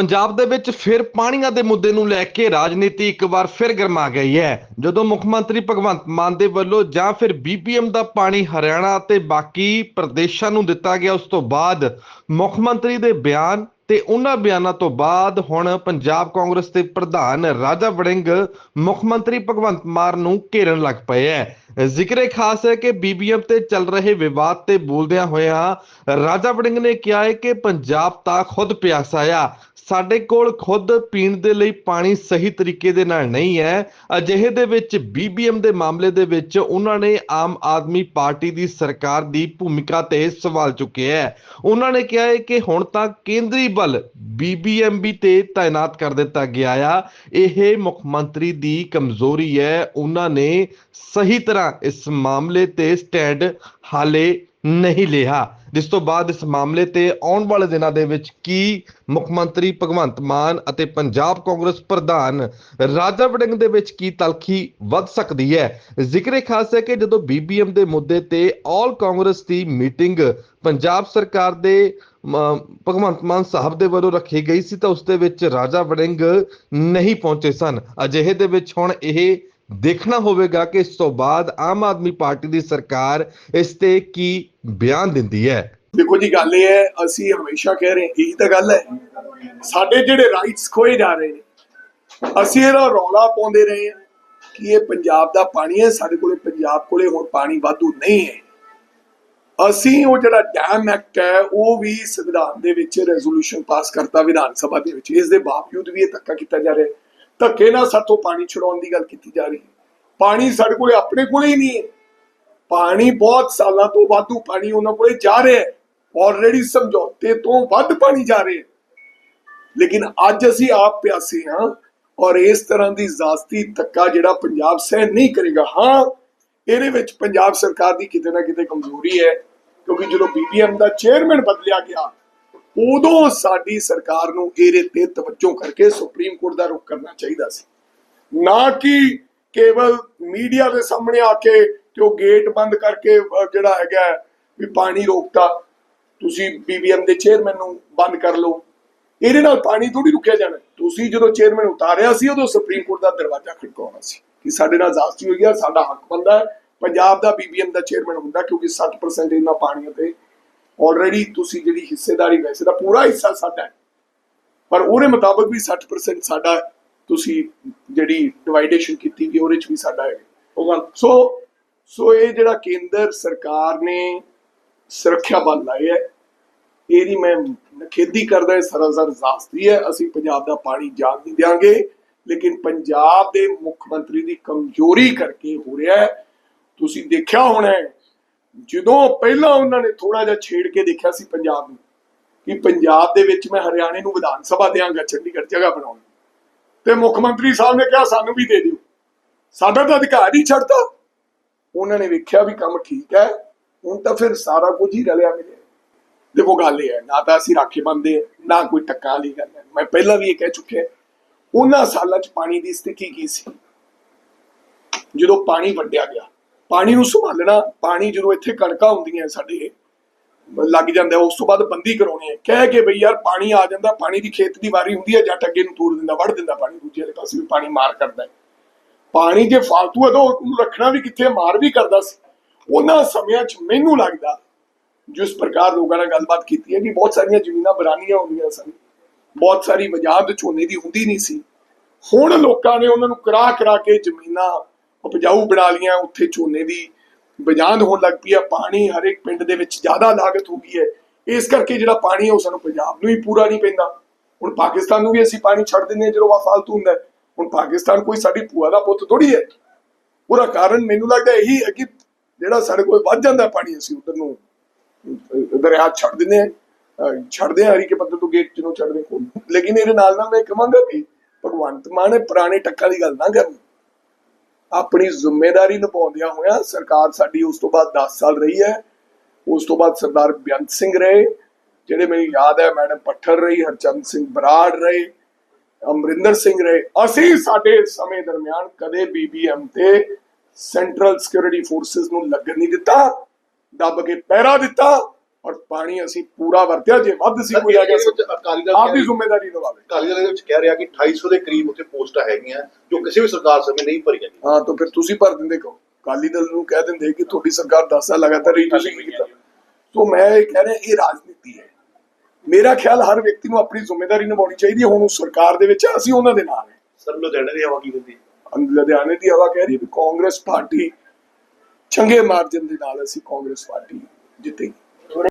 ਪੰਜਾਬ ਦੇ ਵਿੱਚ ਫਿਰ ਪਾਣੀਆਂ ਦੇ ਮੁੱਦੇ ਨੂੰ ਲੈ ਕੇ ਰਾਜਨੀਤੀ ਇੱਕ ਵਾਰ ਫਿਰ ਗਰਮਾ ਗਈ ਹੈ। ਜਦੋਂ ਮੁੱਖ ਮੰਤਰੀ ਭਗਵੰਤ ਮਾਨ ਦੇ ਵੱਲੋਂ ਜਾਂ ਫਿਰ ਬੀਪੀਐਮ ਦਾ ਪਾਣੀ ਹਰਿਆਣਾ ਅਤੇ ਬਾਕੀ ਪ੍ਰਦੇਸ਼ਾਂ ਨੂੰ ਦਿੱਤਾ ਗਿਆ, ਉਸ ਤੋਂ ਬਾਅਦ ਮੁੱਖ ਮੰਤਰੀ ਦੇ ਬਿਆਨ ਤੇ ਉਹਨਾਂ ਬਿਆਨਾਂ ਤੋਂ ਬਾਅਦ ਹੁਣ ਪੰਜਾਬ ਕਾਂਗਰਸ ਦੇ ਪ੍ਰਧਾਨ ਰਾਜਾ ਵੜਿੰਗ ਮੁੱਖ ਮੰਤਰੀ ਭਗਵੰਤ ਮਾਨ ਨੂੰ ਘੇਰਨ ਲੱਗ ਪਏ ਹੈ। ਜ਼ਿਕਰੇ ਖਾਸ ਹੈ ਕਿ ਬੀਬੀਐਮ ਤੇ ਚੱਲ ਰਹੇ ਵਿਵਾਦ ਤੇ ਬੋਲਦਿਆਂ ਹੋਇਆ ਰਾਜਾ ਵੜਿੰਗ ਨੇ ਕਿਹਾ ਹੈ ਕਿ ਪੰਜਾਬ ਤਾਂ ਖੁਦ ਪਿਆਸਾ ਆ ਸਾਡੇ ਕੋਲ ਖੁਦ ਪੀਣ ਦੇ ਲਈ ਪਾਣੀ ਸਹੀ ਤਰੀਕੇ ਦੇ ਨਾਲ ਨਹੀਂ ਹੈ। ਅਜਿਹੇ ਦੇ ਵਿੱਚ ਬੀਬੀਐਮ ਦੇ ਮਾਮਲੇ ਦੇ ਵਿੱਚ ਉਹਨਾਂ ਨੇ ਆਮ ਆਦਮੀ ਪਾਰਟੀ ਦੀ ਸਰਕਾਰ ਦੀ ਭੂਮਿਕਾ ਤੇ ਸਵਾਲ ਚੁੱਕਿਆ ਹੈ। ਉਹਨਾਂ ਨੇ ਕਿਹਾ ਹੈ ਕਿ ਹੁਣ ਤਾਂ ਕੇਂਦਰੀ ਬਲ ਬੀਬੀਐਮਬੀ ਤੇ ਤਾਇਨਾਤ ਕਰ ਦਿੱਤਾ ਗਿਆ ਆ। ਇਹ ਮੁੱਖ ਮੰਤਰੀ ਦੀ ਕਮਜ਼ੋਰੀ ਹੈ। ਉਹਨਾਂ ਨੇ ਸਹੀ ਤਰ੍ਹਾਂ ਇਸ ਮਾਮਲੇ ਤੇ ਸਟੈਂਡ ਹਾਲੇ ਨਹੀਂ ਲਿਆ। ਜਿਸ ਤੋਂ ਬਾਅਦ ਇਸ ਮਾਮਲੇ ਤੇ ਆਉਣ ਵਾਲੇ ਦਿਨਾਂ ਦੇ ਵਿੱਚ ਕੀ ਮੁੱਖ ਮੰਤਰੀ ਭਗਵੰਤ ਮਾਨ ਅਤੇ ਪੰਜਾਬ ਕਾਂਗਰਸ ਪ੍ਰਧਾਨ ਰਾਜਾ ਵੜਿੰਗ ਦੇ ਵਿੱਚ ਕੀ ਤਲਖੀ ਵੱਧ ਸਕਦੀ ਹੈ? ਜ਼ਿਕਰੇ ਖਾਸ ਹੈ ਕਿ ਜਦੋਂ ਬੀਬੀਐਮ ਦੇ ਮੁੱਦੇ ਤੇ ਆਲ ਕਾਂਗਰਸ ਦੀ ਮੀਟਿੰਗ ਪੰਜਾਬ ਸਰਕਾਰ ਦੇ ਮ, ਭਗਵੰਤ ਮਾਨ ਸਾਹਿਬ ਦੇ ਵੱਲੋਂ ਰੱਖੀ ਗਈ ਸੀ ਤਾਂ ਉਸ ਦੇ ਵਿੱਚ ਰਾਜਾ ਵੜਿੰਗ ਨਹੀਂ ਪਹੁੰਚੇ ਸਨ। ਅਜਿਹੇ ਦੇ ਵਿੱਚ ਹੁਣ ਇਹ ਦੇਖਣਾ ਹੋਵੇਗਾ ਕਿ ਇਸ ਤੋਂ ਬਾਅਦ ਆਮ ਆਦਮੀ ਪਾਰਟੀ ਦੀ ਸਰਕਾਰ ਇਸ ਤੇ ਕੀ ਬਿਆਨ ਦਿੰਦੀ ਹੈ। ਦੇਖੋ ਜੀ, ਗੱਲ ਇਹ ਹੈ, ਅਸੀਂ ਹਮੇਸ਼ਾ ਕਹਿ ਰਹੇ ਇਹੀ ਤਾਂ ਗੱਲ ਹੈ। ਸਾਡੇ ਜਿਹੜੇ ਰਾਈਟਸ ਖੋਏ ਜਾ ਰਹੇ ਨੇ, ਅਸੀਂ ਇਹਦਾ ਰੌਲਾ ਪਾਉਂਦੇ ਰਹੇ ਹਾਂ ਕਿ ਇਹ ਪੰਜਾਬ ਦਾ ਪਾਣੀ ਹੈ, ਸਾਡੇ ਕੋਲੇ ਪੰਜਾਬ ਕੋਲੇ ਹੁਣ ਪਾਣੀ ਵਾਧੂ ਨਹੀਂ ਹੈ। ਅਸੀਂ ਉਹ ਜਿਹੜਾ ਡੈਮ ਐਕਟ ਹੈ, ਉਹ ਵੀ ਸੰਵਿਧਾਨ ਦੇ ਵਿੱਚ ਰੈਜ਼ੋਲੂਸ਼ਨ ਪਾਸ ਕਰਤਾ ਵਿਧਾਨ ਸਭਾ ਦੇ ਵਿੱਚ, ਇਸ ਦੇ ਬਾਵਜੂਦ ਵੀ ਇਹ ਧੱਕਾ ਕੀਤਾ ਜਾ ਰਿਹਾ ਹੈ। ਧੱਕੇ ਨਾਲ ਸਾਥੋਂ ਪਾਣੀ ਛੁਡਾਉਣ ਦੀ ਗੱਲ ਕੀਤੀ ਜਾ ਰਹੀ ਹੈ। ਪਾਣੀ ਸਾਡੇ ਕੋਲੇ ਆਪਣੇ ਕੋਲੇ ਹੀ ਨਹੀਂ ਹੈ। ਪਾਣੀ ਬਹੁਤ ਸਾਲਾਂ ਤੋਂ ਵਾਧੂ ਪਾਣੀ ਉਹਨਾਂ ਕੋਲੇ ਜਾ ਰਿਹਾ ਹੈ। ਆਲਰੇਡੀ ਸਮਝੌਤੇ ਤੋਂ ਵੱਧ ਪਾਣੀ ਜਾ ਰਿਹਾ ਹੈ। ਲੇਕਿਨ ਅੱਜ ਅਸੀਂ ਆਪ ਪਿਆਸੇ ਹਾਂ ਔਰ ਇਸ ਤਰ੍ਹਾਂ ਦੀ ਜ਼ਾਸਤੀ ਧੱਕਾ ਜਿਹੜਾ ਪੰਜਾਬ ਸਹਿ ਨਹੀਂ ਕਰੇਗਾ, ਹਾਂ, ਇਹਦੇ ਵਿੱਚ ਪੰਜਾਬ ਸਰਕਾਰ ਦੀ ਕਿਤੇ ਨਾ ਕਿਤੇ ਕਮਜ਼ੋਰੀ ਹੈ। ਕਿਉਂਕਿ ਜਦੋਂ ਬੀਬੀਐਮ ਦਾ ਚੇਅਰਮੈਨ ਬਦਲਿਆ ਗਿਆ ਉਦੋਂ ਸਾਡੀ ਸਰਕਾਰ ਨੂੰ ਇਹਦੇ ਤੇ ਤਵੱਜੋ ਕਰਕੇ ਸੁਪਰੀਮ ਕੋਰਟ ਦਾ ਰੁਖ ਕਰਨਾ ਚਾਹੀਦਾ ਸੀ। ਨਾ ਕਿ ਕੇਵਲ ਮੀਡੀਆ ਦੇ ਸਾਹਮਣੇ ਆ ਕੇ ਕਿ ਉਹ ਗੇਟ ਬੰਦ ਕਰਕੇ ਜਿਹੜਾ ਹੈਗਾ ਵੀ ਪਾਣੀ ਰੋਕਤਾ। ਤੁਸੀਂ ਬੀਬੀਐਮ ਦੇ ਚੇਅਰਮੈਨ ਨੂੰ ਬੰਦ ਕਰ ਲਓ। ਇਹਦੇ ਨਾਲ ਪਾਣੀ ਥੋੜੀ ਰੁਕਿਆ ਜਾਣਾ। ਤੁਸੀਂ ਜਦੋਂ ਚੇਅਰਮੈਨ ਉਤਾਰਿਆ ਸੀ, ਉਦੋਂ ਸੁਪਰੀਮ ਕੋਰਟ ਦਾ ਦਰਵਾਜ਼ਾ ਖੜਕਾਉਣਾ ਸੀ ਕਿ ਸਾਡੇ ਨਾਲ ਜ਼ਾਸਤੀ ਹੋਈ ਹੈ ਸਾਡਾ ਹੱਕ ਬੰਦਾ ਪੰਜਾਬ ਦਾ ਬੀਬੀਐਮ ਦਾ ਚੇਅਰਮੈਨ ਹੁੰਦਾ, ਕਿਉਂਕਿ 60% ਇਹਨਾਂ ਪਾਣੀਆਂ ਤੇ ਆਲਰੇਡੀ ਤੁਸੀਂ ਜਿਹੜੀ ਹਿੱਸੇਦਾਰੀ ਵੈਸੇ ਤਾਂ ਪੂਰਾ ਹਿੱਸਾ ਸਾਡਾ ਹੈ ਪਰ ਉਹਦੇ ਮੁਤਾਬਕ ਵੀ 60% ਸਾਡਾ ਤੁਸੀਂ ਜਿਹੜੀ ਡਿਵਾਈਡੇਸ਼ਨ ਕੀਤੀ ਗਈ ਉਹਦੇ ਚ ਵੀ ਸਾਡਾ ਹੈ। ਉਹ ਗੱਲ ਸੋ ਸੋ ਇਹ ਜਿਹੜਾ ਕੇਂਦਰ ਸਰਕਾਰ ਨੇ ਸੁਰੱਖਿਆ ਬਲ ਲਾਏ ਹੈ ਇਹਦੀ ਮੈਂ ਨਖੇਦੀ ਕਰਦਾ ਇਹ ਸਰਾਸਰ ਜ਼ਾਸਤੀ ਹੈ ਅਸੀਂ ਪੰਜਾਬ ਦਾ ਪਾਣੀ ਜਾਣ ਨਹੀਂ ਦਿਆਂਗੇ ਲੇਕਿਨ ਪੰਜਾਬ ਦੇ ਮੁੱਖ ਮੰਤਰੀ ਦੀ ਕਮਜ਼ੋਰੀ ਕਰਕੇ ਹੋ ਰਿਹਾ ਹੈ। ਤੁਸੀਂ ਦੇਖਿਆ ਹੋਣਾ ਹੈ, ਜਦੋਂ ਪਹਿਲਾਂ ਉਹਨਾਂ ਨੇ ਥੋੜਾ ਜਿਹਾ ਛੇੜ ਕੇ ਦੇਖਿਆ ਸੀ ਪੰਜਾਬ ਨੂੰ, ਕਿ ਪੰਜਾਬ ਦੇ ਵਿੱਚ ਮੈਂ ਹਰਿਆਣੇ ਨੂੰ ਵਿਧਾਨ ਸਭਾ ਦਿਆਂਗਾ, ਚੰਡੀਗੜ੍ਹ ਜਗ੍ਹਾ ਬਣਾਉਣ। ਤੇ ਮੁੱਖ ਮੰਤਰੀ ਸਾਹਿਬ ਨੇ ਕਿਹਾ, ਸਾਨੂੰ ਵੀ ਦੇ ਦਿਓ। ਸਾਡਾ ਤਾਂ ਅਧਿਕਾਰ ਹੀ ਛੱਡਤਾ। ਉਹਨਾਂ ਨੇ ਵੇਖਿਆ ਵੀ ਕੰਮ ਠੀਕ ਹੈ, ਹੁਣ ਤਾਂ ਫਿਰ ਸਾਰਾ ਕੁਝ ਹੀ ਰਲਿਆ ਮਿਲਿਆ। ਦੇਖੋ, ਗੱਲ ਇਹ ਹੈ, ਨਾ ਤਾਂ ਅਸੀਂ ਰਾਖੇ ਬੰਦੇ ਨਾ ਕੋਈ ਟੱਕਾ ਵਾਲੀ ਗੱਲ ਹੈ। ਮੈਂ ਪਹਿਲਾਂ ਵੀ ਇਹ ਕਹਿ ਚੁੱਕਿਆ, ਉਹਨਾਂ ਸਾਲਾਂ 'ਚ ਪਾਣੀ ਦੀ ਸਥਿਤੀ ਕੀ ਸੀ? ਜਦੋਂ ਪਾਣੀ ਵੰਡਿਆ ਗਿਆ ਪਾਣੀ ਨੂੰ ਸੰਭਾਲਣਾ, ਪਾਣੀ ਜਦੋਂ ਇੱਥੇ ਕਣਕਾਂ ਹੁੰਦੀਆਂ ਸਾਡੇ, ਲੱਗ ਜਾਂਦਾ, ਉਸ ਤੋਂ ਬਾਅਦ ਬੰਦੀ ਕਰਾਉਣੀ ਹੈ। ਕਹਿ ਕੇ ਬਈ ਯਾਰ ਪਾਣੀ ਆ ਜਾਂਦਾ, ਪਾਣੀ ਦੀ ਖੇਤ ਦੀ ਵਾਰੀ ਹੁੰਦੀ ਹੈ ਜੱਟ ਅੱਗੇ ਨੂੰ ਤੂਰ ਦਿੰਦਾ ਵੜ ਦਿੰਦਾ ਪਾਣੀ ਦੂਜੇ ਵਾਲੇ ਪਾਸੇ ਵੀ ਪਾਣੀ ਮਾਰ ਕਰਦਾ ਹੈ। ਪਾਣੀ ਜੇ ਫਾਲਤੂ ਹੈ ਤਾਂ ਉਹਨੂੰ ਰੱਖਣਾ ਵੀ ਕਿੱਥੇ ਮਾਰ ਵੀ ਕਰਦਾ ਸੀ। ਉਹਨਾਂ ਸਮਿਆਂ 'ਚ ਮੈਨੂੰ ਲੱਗਦਾ, ਜਿਸ ਪ੍ਰਕਾਰ ਲੋਕਾਂ ਨਾਲ ਗੱਲਬਾਤ ਕੀਤੀ ਹੈ ਕਿ ਬਹੁਤ ਸਾਰੀਆਂ ਜ਼ਮੀਨਾਂ ਬਰਾਨੀਆਂ ਹੁੰਦੀਆਂ ਸਨ, ਬਹੁਤ ਸਾਰੀ ਵਜਾਦ ਝੋਨੇ ਦੀ ਹੁੰਦੀ ਨਹੀਂ ਸੀ। ਹੁਣ ਲੋਕਾਂ ਨੇ ਉਹਨਾਂ ਨੂੰ ਕਰਾ ਕਰਾ ਕੇ ਜ਼ਮੀਨਾਂ ਉਪਜਾਊ ਬਣਾ ਲੀਆਂ ਉੱਥੇ ਝੋਨੇ ਦੀ ਬਜਾਂਦ ਹੋਣ ਲੱਗ ਪਈ ਹੈ, ਪਾਣੀ ਹਰ ਇੱਕ ਪਿੰਡ ਦੇ ਵਿੱਚ ਜ਼ਿਆਦਾ ਲਾਗਤ ਹੋ ਗਈ ਹੈ। ਇਸ ਕਰਕੇ ਜਿਹੜਾ ਪਾਣੀ ਹੈ ਉਹ ਸਾਨੂੰ ਪੰਜਾਬ ਨੂੰ ਹੀ ਪੂਰਾ ਨਹੀਂ ਪੈਂਦਾ। ਹੁਣ ਪਾਕਿਸਤਾਨ ਨੂੰ ਵੀ ਅਸੀਂ ਪਾਣੀ ਛੱਡ ਦਿੰਦੇ ਹਾਂ, ਜਦੋਂ ਵਾ ਫਾਲਤੂ ਹੁੰਦਾ ਹੁਣ ਪਾਕਿਸਤਾਨ ਕੋਈ ਸਾਡੀ ਭੂਆ ਦਾ ਪੁੱਤ ਥੋੜੀ ਹੈ। ਉਹਦਾ ਕਾਰਨ ਮੈਨੂੰ ਲੱਗਦਾ ਇਹੀ ਹੈ ਕਿ ਜਿਹੜਾ ਸਾਡੇ ਕੋਲ ਵੱਧ ਜਾਂਦਾ ਪਾਣੀ, ਅਸੀਂ ਉਧਰ ਨੂੰ ਦਰਿਆ ਛੱਡ ਦਿੰਦੇ ਹਾਂ, ਅਹ, ਛੱਡਦੇ ਹਾਂ, ਹਰੀ ਕੇ ਪੱਤਰ ਤੋਂ ਗੇਟ ਚੋਂ ਛੱਡਦੇ ਕੋਲ ਲੇਕਿਨ ਇਹਦੇ ਨਾਲ ਨਾਲ ਮੈਂ ਕਹਾਂਗਾ ਵੀ ਭਗਵੰਤ ਮਾਨ ਨੇ ਪੁਰਾਣੇ ਟੱਕਾਂ ਦੀ ਗੱਲ ਨਾ ਕਰਨ। ਆਪਣੀ ਜ਼ਿੰਮੇਵਾਰੀ ਨਿਭਾਉਂਦਿਆਂ ਹੋਇਆਂ ਸਰਕਾਰ ਸਾਡੀ ਉਸ ਤੋਂ ਬਾਅਦ 10 ਸਾਲ ਰਹੀ ਹੈ। ਉਸ ਤੋਂ ਬਾਅਦ ਸਰਦਾਰ ਬੇਅੰਤ ਸਿੰਘ ਰਹੇ, ਜਿਹੜੇ ਮੈਨੂੰ ਯਾਦ ਹੈ, ਮੈਡਮ ਪੱਠਰ ਰਹੀ, ਹਰਚੰਦ ਸਿੰਘ ਬਰਾੜ ਰਹੇ, ਅਮਰਿੰਦਰ ਸਿੰਘ ਰਹੇ। ਅਸੀਂ ਸਾਡੇ ਸਮੇਂ ਦਰਮਿਆਨ ਕਦੇ ਬੀਬੀਐਮ ਤੇ ਸੈਂਟਰਲ ਸਿਕਿਉਰਿਟੀ ਫੋਰਸਸ ਨੂੰ ਲੱਗਣ ਨਹੀਂ ਦਿੱਤਾ। ਦੱਬ ਕੇ ਪਹਿਰਾ ਦਿੱਤਾ। ਔਰ ਪਾਣੀ ਅਸੀਂ ਪੂਰਾ ਵਰਤਿਆ ਜੇ ਵੱਧ ਸੀ ਕੋਈ ਆ ਗਿਆ ਅਕਾਲੀ ਦਲ ਆਪ ਦੀ ਜ਼ਿੰਮੇਵਾਰੀ ਨਿਭਾਵੇ। ਅਕਾਲੀ ਦਲ ਦੇ ਵਿੱਚ ਕਹਿ ਰਿਹਾ ਕਿ 250 ਦੇ ਕਰੀਬ ਉੱਥੇ ਪੋਸਟਾਂ ਹੈਗੀਆਂ ਜੋ ਕਿਸੇ ਵੀ ਸਰਕਾਰ ਸਮੇਂ ਨਹੀਂ ਭਰੀਆਂ ਗਈਆਂ। ਹਾਂ ਤਾਂ ਫਿਰ ਤੁਸੀਂ ਭਰ ਦਿੰਦੇ ਕਹੋ। ਅਕਾਲੀ ਦਲ ਨੂੰ ਕਹਿ ਦਿੰਦੇ ਕਿ ਤੁਹਾਡੀ ਸਰਕਾਰ 10 ਸਾਲ ਲਗਾਤਾਰ ਰਹੀ ਤੁਸੀਂ ਕੀ ਕੀਤਾ। ਸੋ ਮੈਂ ਇਹ ਕਹਿ ਰਿਹਾ ਇਹ ਰਾਜਨੀਤੀ ਹੈ। ਮੇਰਾ ਖਿਆਲ ਹਰ ਵਿਅਕਤੀ ਨੂੰ ਆਪਣੀ ਜ਼ਿੰਮੇਵਾਰੀ ਨਿਭਾਉਣੀ ਚਾਹੀਦੀ ਹੈ। ਹੁਣ ਉਹ ਸਰਕਾਰ ਦੇ ਵਿੱਚ ਅਸੀਂ ਉਹਨਾਂ ਦੇ ਨਾਲ ਹਾਂ। ਸਰ ਲੁਧਿਆਣੇ ਦੀ ਹਵਾ ਕੀ ਹੁੰਦੀ ਲੁਧਿਆਣੇ ਦੀ ਹਵਾ ਕਹਿ ਰਹੀ ਹੈ ਵੀ ਕਾਂਗਰਸ ਪਾਰਟੀ ਚੰਗੇ ਮਾਰਜਨ ਦੇ ਨਾਲ ਅਸੀਂ ਕਾਂਗਰਸ ਪਾਰਟੀ ਜਿੱਤੇਗੀ।